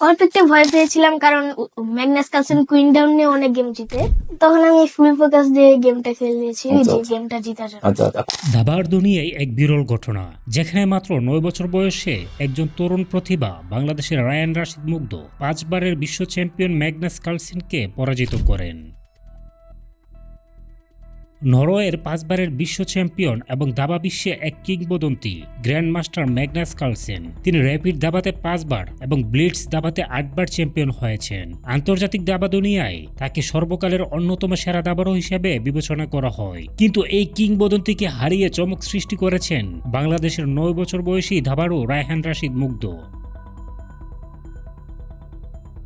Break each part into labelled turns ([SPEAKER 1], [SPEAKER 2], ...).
[SPEAKER 1] অল্প একটু ভয় পেয়েছিলাম কারণ ম্যাগনাস কালসেন কুইন ডাউন নিয়ে অনেক গেম জিতে। তখন আমি ফুল ফোকাস দিয়ে গেমটা খেলিয়েছি
[SPEAKER 2] আচ্ছা,
[SPEAKER 1] যে। গেমটা জিতার জন্য।
[SPEAKER 2] আচ্ছা আচ্ছা।
[SPEAKER 3] দাবার দুনিয়ায় এক বিরল ঘটনা যেখানে মাত্র নয় বছর বয়সে একজন তরুণ প্রতিভা বাংলাদেশের রায়ান রাশিদ মুগ্ধ পাঁচবারের বিশ্ব চ্যাম্পিয়ন ম্যাগনাস কার্লসেনকে পরাজিত করেন। নরওয়ের পাঁচবারের বিশ্ব চ্যাম্পিয়ন এবং দাবা বিশ্বে এক কিংবদন্তি গ্র্যান্ড মাস্টার ম্যাগনাস কার্লসেন। তিনি র্যাপিড দাবাতে পাঁচবার এবং ব্লিটস দাবাতে আটবার চ্যাম্পিয়ন হয়েছেন। আন্তর্জাতিক দাবা দুনিয়ায় তাকে সর্বকালের অন্যতম সেরা দাবারও হিসেবে বিবেচনা করা হয়। কিন্তু এই কিংবদন্তিকে হারিয়ে চমক সৃষ্টি করেছেন বাংলাদেশের নয় বছর বয়সী দাবারু রায়হান রাশিদ মুগ্ধ।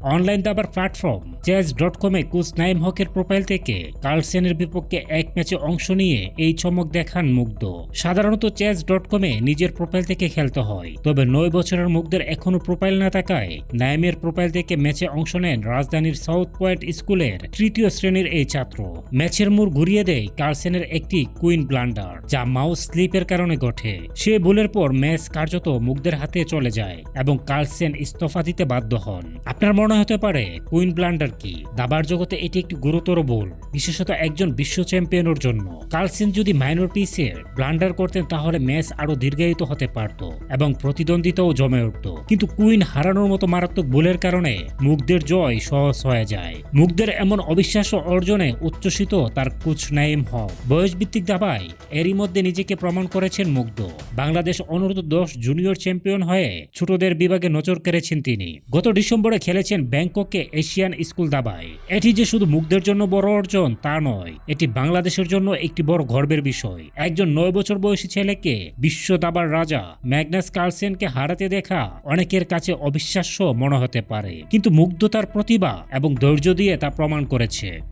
[SPEAKER 3] অনলাইন দাবার প্ল্যাটফর্ম চেস ডট কমে কোচ নাইম হকের প্রোফাইল থেকে কার্লসেনের বিপক্ষে এক ম্যাচে অংশ নিয়ে এই চমক দেখান মুগ্ধ। সাধারণত চেস ডট কমে নিজের প্রোফাইল থেকে খেলতে হয়। তবে নয় বছরের মুগ্ধের এখনও প্রোফাইল না থাকায় নাইমের প্রোফাইল থেকে ম্যাচে অংশ নেন রাজধানীর সাউথ পয়েন্ট স্কুলের তৃতীয় শ্রেণির এই ছাত্র। ম্যাচের মোড় ঘুরিয়ে দেয় কার্লসেনের একটি কুইন ব্লান্ডার, যা মাউস স্লিপের কারণে ঘটে। সে ভুলের পর ম্যাচ কার্যত মুগ্ধের হাতে চলে যায় এবং কার্লসেন ইস্তফা দিতে বাধ্য হন। আপনার মনে হতে পারে, কুইন ব্লান্ডার কি দাবার জগতে এটি একটি গুরুতর ভুল, বিশেষত একজন বিশ্ব চ্যাম্পিয়নের জন্য। কার্লসেন যদি মাইনর পিসের ব্লান্ডার করতেন তাহলে ম্যাচ আরও দীর্ঘায়িত হতে পারত এবং প্রতিদ্বন্দ্বিতাও জমে উঠত। কিন্তু কুইন হারানোর মতো মারাত্মক ভুলের কারণে মুগ্ধের জয় সহজ হয়ে যায়। মুগ্ধের এমন অবিশ্বাস্য অর্জনে উচ্ছ্বসিত তার কোচ নাইম হক। বয়সভিত্তিক দাবায় এরই মধ্যে নিজেকে প্রমাণ করেছেন মুগ্ধ। বাংলাদেশ অনূর্ধ্ব দশ জুনিয়র চ্যাম্পিয়ন হয়ে ছোটদের বিভাগে নজর কেড়েছেন তিনি। গত ডিসেম্বরে খেলেছেন ব্যাংককে এশিয়ান স্কুল দাবায়। এটি যে শুধু মুগ্ধের জন্য বড় অর্জন, তা নয়। এটি বাংলাদেশের জন্য একটি বড় গর্বের বিষয়। একজন নয় বছর বয়সী ছেলেকে বিশ্ব দাবার রাজা ম্যাগনাস কার্লসেনকে হারাতে দেখা অনেকের কাছে অবিশ্বাস্য মনে হতে পারে। কিন্তু মুগ্ধ তার প্রতিভা এবং ধৈর্য দিয়ে তা প্রমাণ করেছে।